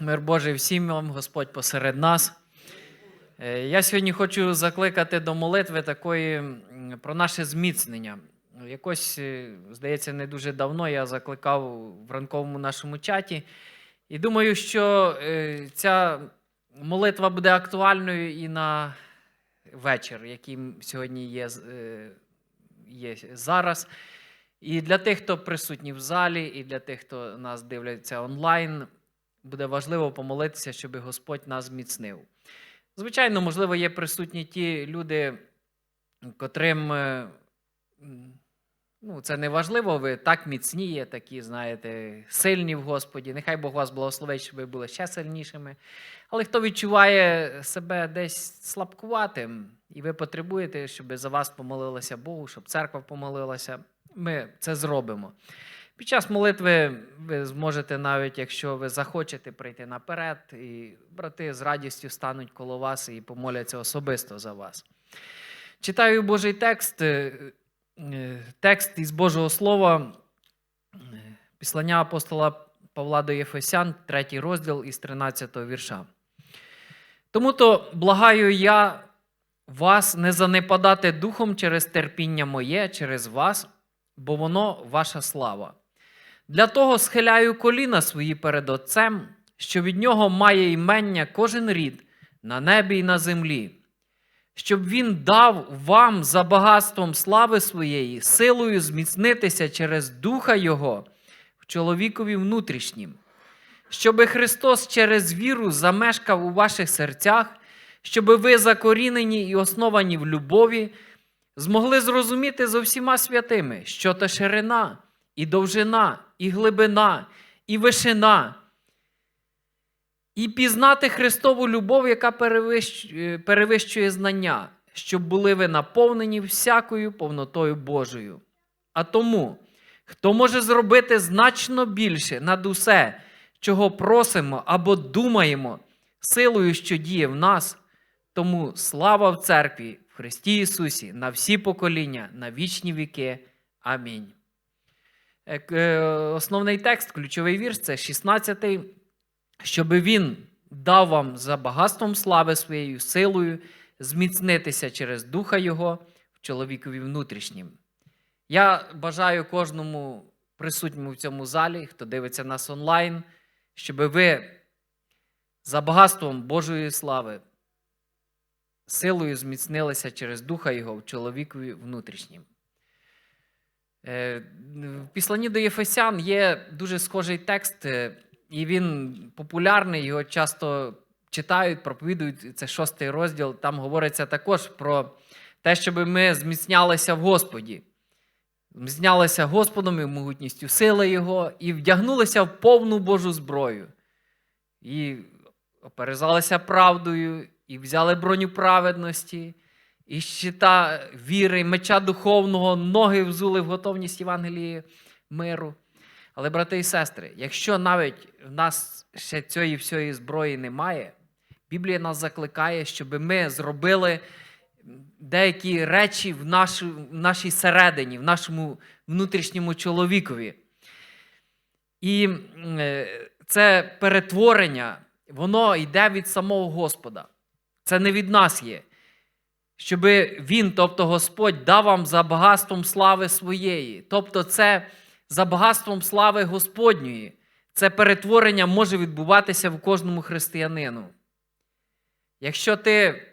мир Божий всім вам, Господь посеред нас. Е, Я сьогодні хочу закликати до молитви такої про наше зміцнення. Якось, е, здається, не дуже давно я закликав в ранковому нашому чаті. І думаю, що е, ця молитва буде актуальною і на вечір, який сьогодні є, є зараз. І для тих, хто присутній в залі, і для тих, хто нас дивляться онлайн, буде важливо помолитися, щоб Господь нас зміцнив. Звичайно, можливо, є присутні ті люди, котрим е, ну, це не важливо, ви так міцні є, такі, знаєте, сильні в Господі. Нехай Бог вас благословить, щоб ви були ще сильнішими. Але хто відчуває себе десь слабкуватим, і ви потребуєте, щоб за вас помолилася Богу, щоб церква помолилася, ми це зробимо. Під час молитви ви зможете, навіть якщо ви захочете прийти наперед, і брати з радістю стануть коло вас і помоляться особисто за вас. Читаю Божий текст, е, е, текст із Божого Слова, е, післання апостола Павла до Єфесян, третій розділ із 13 вірша. Тому то благаю я вас не занепадати духом через терпіння моє, через вас, бо воно ваша слава. Для того схиляю коліна свої перед Отцем, що від нього має імення кожен рід на небі і на землі, щоб він дав вам за багатством слави своєї, силою зміцнитися через Духа Його в чоловікові внутрішнім, щоби Христос через віру замешкав у ваших серцях, щоби ви закорінені і основані в любові, змогли зрозуміти зо всіма святими, що то ширина, і довжина, і глибина, і вишина, і пізнати Христову любов, яка перевищує, перевищує знання, щоб були ви наповнені всякою повнотою Божою. А тому, хто може зробити значно більше над усе, чого просимо або думаємо, силою, що діє в нас, тому слава в церкві в Христі Ісусі на всі покоління, на вічні віки. Амінь. Е, е, Основний текст, ключовий вірш це 16 щоби він дав вам за багатством слави своєю силою зміцнитися через Духа Його в чоловікові внутрішнім. Я бажаю кожному присутньому в цьому залі, хто дивиться нас онлайн, щоб ви за багатством Божої слави силою зміцнилися через Духа Його в чоловікові внутрішнім. Е, В післанні до Єфесян є дуже схожий текст, е, і він популярний, його часто читають, проповідують. Це шостий розділ. Там говориться також про те, щоб ми зміцнялися в Господі. Зміцнялися Господом і могутністю сили Його, і вдягнулися в повну Божу зброю. І оперезалися правдою, і взяли броню праведності, і щита віри, меча духовного, ноги взули в готовність Євангелії миру. Але, брати і сестри, якщо навіть в нас ще цієї всієї зброї немає, Біблія нас закликає, щоб ми зробили деякі речі в, нашу, в нашій середині, в нашому внутрішньому чоловікові. І е, це перетворення, воно йде від самого Господа. Це не від нас є. Щоб Він, тобто Господь, дав вам за багатством слави своєї. Тобто, це за багатством слави Господньої. Це перетворення може відбуватися в кожному християнину. Якщо ти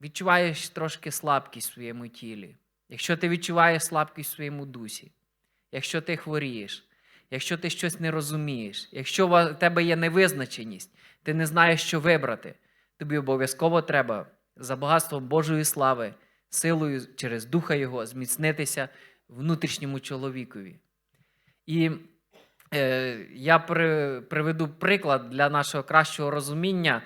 відчуваєш трошки слабкість в своєму тілі, якщо ти відчуваєш слабкість в своєму дусі, якщо ти хворієш, якщо ти щось не розумієш, якщо в тебе є невизначеність, ти не знаєш, що вибрати, тобі обов'язково треба за багатством Божої слави, силою через Духа Його зміцнитися внутрішньому чоловікові. І е, я при, приведу приклад для нашого кращого розуміння.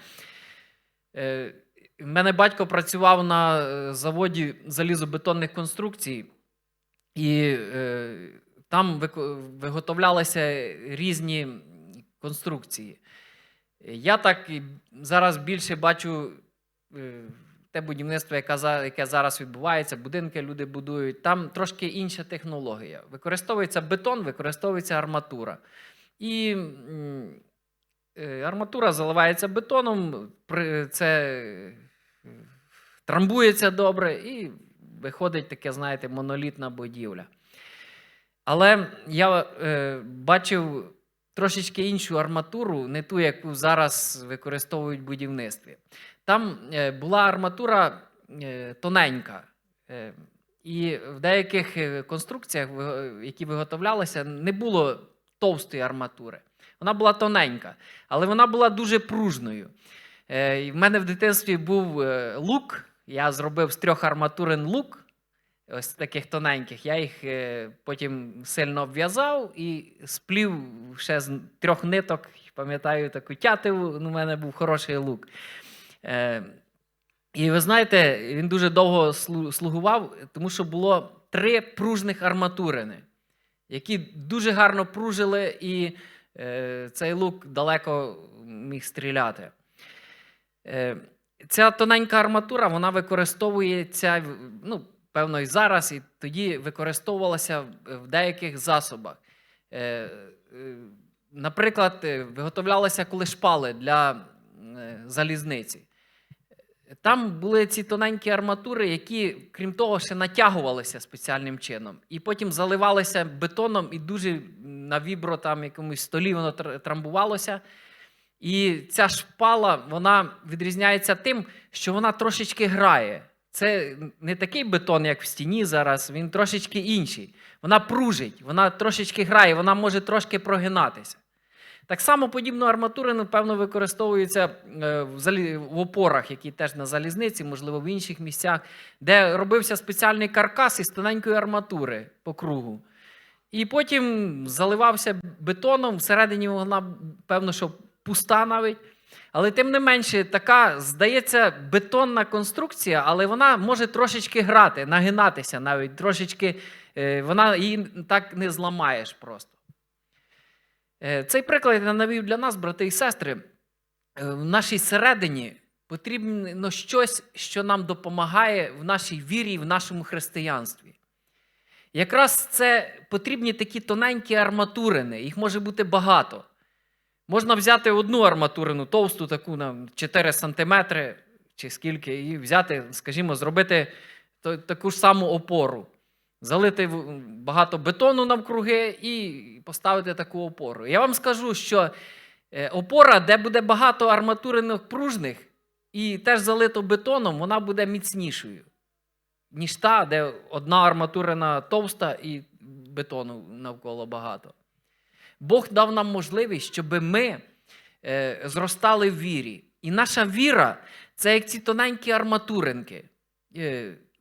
Е, в мене батько працював на е, заводі залізобетонних конструкцій, і е, там виготовлялися різні конструкції. Я так зараз більше бачу те будівництво, яке, зараз відбувається, будинки люди будують, там трошки інша технологія. Використовується бетон, використовується арматура. І е, арматура заливається бетоном, це е, трамбується добре і виходить таке, знаєте, монолітна будівля. Але я е, бачив трошечки іншу арматуру, не ту, яку зараз використовують в будівництві. Там е, була арматура е, тоненька. Е, і в деяких конструкціях, які виготовлялися, не було товстої арматури. Вона була тоненька, але вона була дуже пружною. І В мене в дитинстві був лук. Я зробив з трьох арматурин лук, ось таких тоненьких. Я їх потім сильно обв'язав і сплів ще з трьох ниток. Пам'ятаю таку тятиву, ну, у мене був хороший лук. Е, і ви знаєте, він дуже довго слугував, тому що було три пружних арматурини, які дуже гарно пружили, і е, цей лук далеко міг стріляти. Е, ця тоненька арматура вона використовується, ну, певно, і зараз, і тоді використовувалася в- деяких засобах. Наприклад, виготовлялися коли шпали для залізниці. Там були ці тоненькі арматури, які, крім того, ще натягувалися спеціальним чином. І потім заливалися бетоном, і дуже на вібро там якомусь столі воно трамбувалося. І ця шпала вона відрізняється тим, що вона трошечки грає. Це не такий бетон, як в стіні зараз, він трошечки інший. Вона пружить, вона трошечки грає, вона може трошки прогинатися. Так само подібну арматурину, певно, використовується е, в опорах, які теж на залізниці, можливо, в інших місцях, де робився спеціальний каркас із тоненької арматури по кругу. І потім заливався бетоном, всередині вона, певно, що пуста навіть. Але тим не менше, така, здається, бетонна конструкція, але вона може трошечки грати, нагинатися навіть, трошечки, е, вона її так не зламаєш просто. Е, Цей приклад я навів для нас, брати і сестри. Е, В нашій середині потрібно щось, що нам допомагає в нашій вірі і в нашому християнстві. Якраз це потрібні такі тоненькі арматурини, їх може бути багато. Можна взяти одну арматурину, товсту, таку на 4 см чи скільки, і взяти, скажімо, зробити таку ж саму опору, залити багато бетону навкруги і поставити таку опору. Я вам скажу, що е, опора, де буде багато арматуринок пружних і теж залито бетоном, вона буде міцнішою, ніж та, де одна арматурина товста і бетону навколо багато. Бог дав нам можливість, щоб ми е, зростали в вірі. І наша віра це як ці тоненькі арматуринки.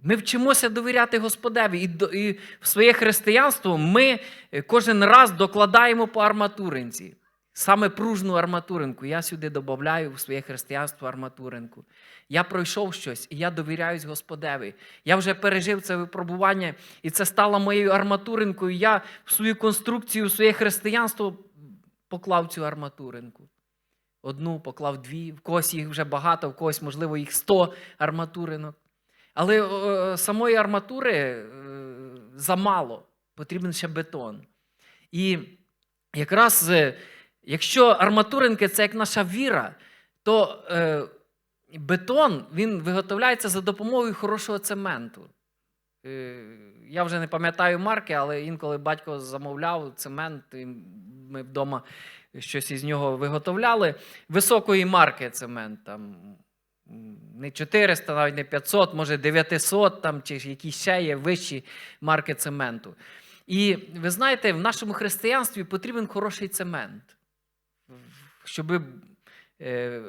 Ми вчимося довіряти Господеві. І, і в своє християнство ми е, кожен раз докладаємо по арматуринці. Саме пружну арматуринку. Я сюди додаю в своє християнство арматуринку. Я пройшов щось, і я довіряюсь Господеві. Я вже пережив це випробування, і це стало моєю арматуринкою. Я в свою конструкцію, в своє християнство поклав цю арматуринку. Одну, поклав дві, в когось їх вже багато, в когось, можливо, їх сто арматуринок. Але е, самої арматури е, замало, потрібен ще бетон. І якраз е, якщо арматуринки це як наша віра, то бетон він виготовляється за допомогою хорошого цементу. Я вже не пам'ятаю марки, але інколи батько замовляв цемент, і ми вдома щось із нього виготовляли. Високої марки цемент. Там, не 400, навіть не 500, може 900, там, чи якісь ще є вищі марки цементу. І ви знаєте, в нашому християнстві потрібен хороший цемент, щоб е,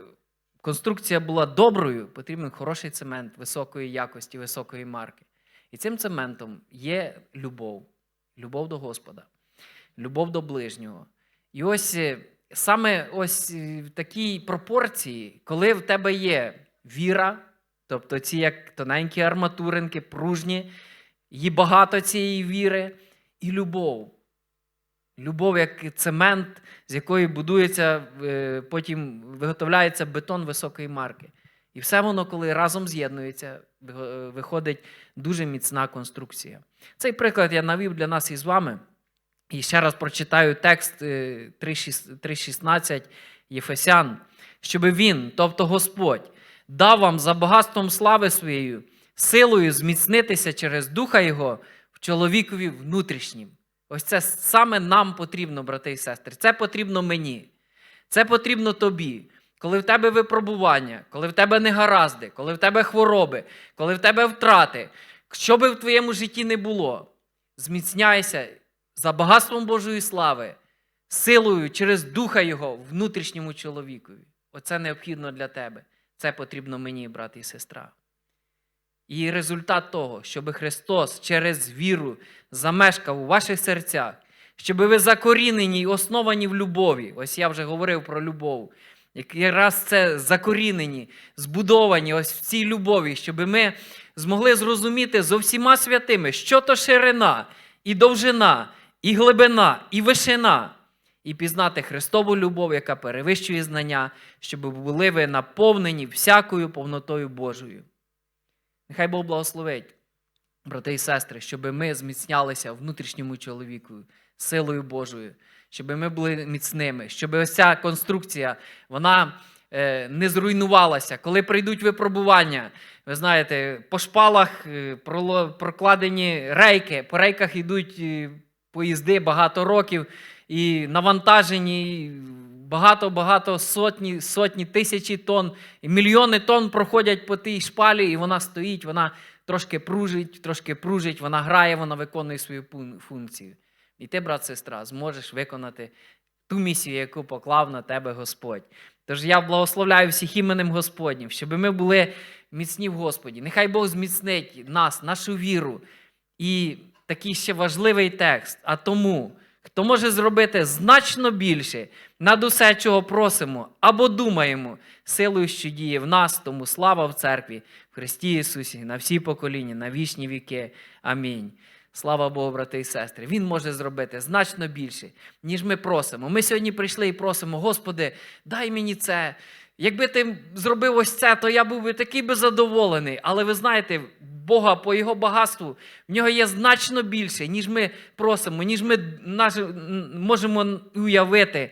конструкція була доброю, потрібен хороший цемент високої якості, високої марки. І цим цементом є любов, любов до Господа, любов до ближнього. І ось е, саме ось е, в такій пропорції, коли в тебе є віра, тобто ці як тоненькі арматуринки, пружні, її багато цієї віри, і любов. Любов як цемент, з якої будується, е, потім виготовляється бетон високої марки. І все воно, коли разом з'єднується, е, виходить дуже міцна конструкція. Цей приклад я навів для нас із вами. І ще раз прочитаю текст е, 3.6 3.16, Єфесян, щоб він, тобто Господь, дав вам за багатством слави своєю, силою зміцнитися через Духа Його в чоловікові внутрішнім. Ось це саме нам потрібно, брати і сестри. Це потрібно мені. Це потрібно тобі. Коли в тебе випробування, коли в тебе негаразди, коли в тебе хвороби, коли в тебе втрати, що би в твоєму житті не було, зміцняйся за багатством Божої слави, силою через Духа Його внутрішньому чоловікові. Оце необхідно для тебе. Це потрібно мені, брат і сестра. І результат того, щоб Христос через віру замешкав у ваших серцях, щоб ви закорінені і основані в любові. Ось я вже говорив про любов. Якраз це закорінені, збудовані ось в цій любові, щоб ми змогли зрозуміти зо всіма святими, що то ширина, і довжина, і глибина, і вишина, і пізнати Христову любов, яка перевищує знання, щоб були ви наповнені всякою повнотою Божою. Нехай Бог благословить, брати і сестри, щоб ми зміцнялися внутрішньому чоловіку силою Божою, щоб ми були міцними, щоб ось конструкція вона е, не зруйнувалася. Коли прийдуть випробування, ви знаєте, по шпалах е, прокладені рейки, по рейках йдуть е, поїзди багато років і навантажені. Багато-багато сотні, сотні тисячі тонн, і мільйони тонн проходять по тій шпалі, і вона стоїть, вона трошки пружить, трошки пружить, вона грає, вона виконує свою функцію. І ти, брат, сестра, зможеш виконати ту місію, яку поклав на тебе Господь. Тож я благословляю всіх іменем Господнім, щоб ми були міцні в Господі. Нехай Бог зміцнить нас, нашу віру. І такий ще важливий текст. А тому, хто може зробити значно більше над усе, чого просимо або думаємо, силою, що діє в нас, тому слава в церкві, в Христі Ісусі, на всі покоління, на вічні віки. Амінь. Слава Богу, брати і сестри. Він може зробити значно більше, ніж ми просимо. Ми сьогодні прийшли і просимо, Господи, дай мені це. Якби ти зробив ось це, то я був би такий би задоволений. Але ви знаєте, Бога по його багатству в нього є значно більше, ніж ми просимо, ніж ми можемо уявити,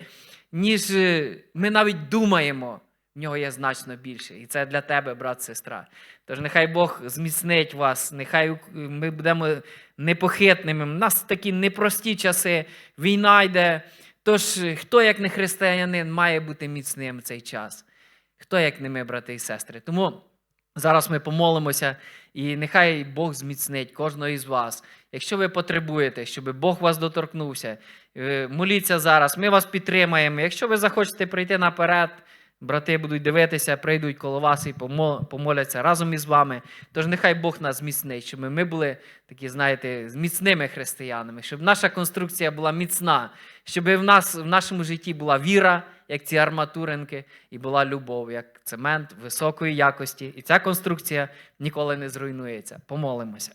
ніж е, ми навіть думаємо. В нього є значно більше. І це для тебе, брат, сестра. Тож нехай Бог зміцнить вас, нехай ми будемо непохитними. У нас такі непрості часи, війна йде. Тож хто, як не християнин, має бути міцним в цей час? Хто, як не ми, брати і сестри? Тому зараз ми помолимося, і нехай Бог зміцнить кожного із вас. Якщо ви потребуєте, щоб Бог вас доторкнувся, е, моліться зараз, ми вас підтримаємо. Якщо ви захочете прийти наперед, брати будуть дивитися, прийдуть коло вас і помоляться разом із вами. Тож нехай Бог нас зміцнить, щоб ми були такі, знаєте, міцними християнами, щоб наша конструкція була міцна, щоб в нас в нашому житті була віра, як ці арматуринки, і була любов, як цемент високої якості. І ця конструкція ніколи не зруйнується. Помолимося.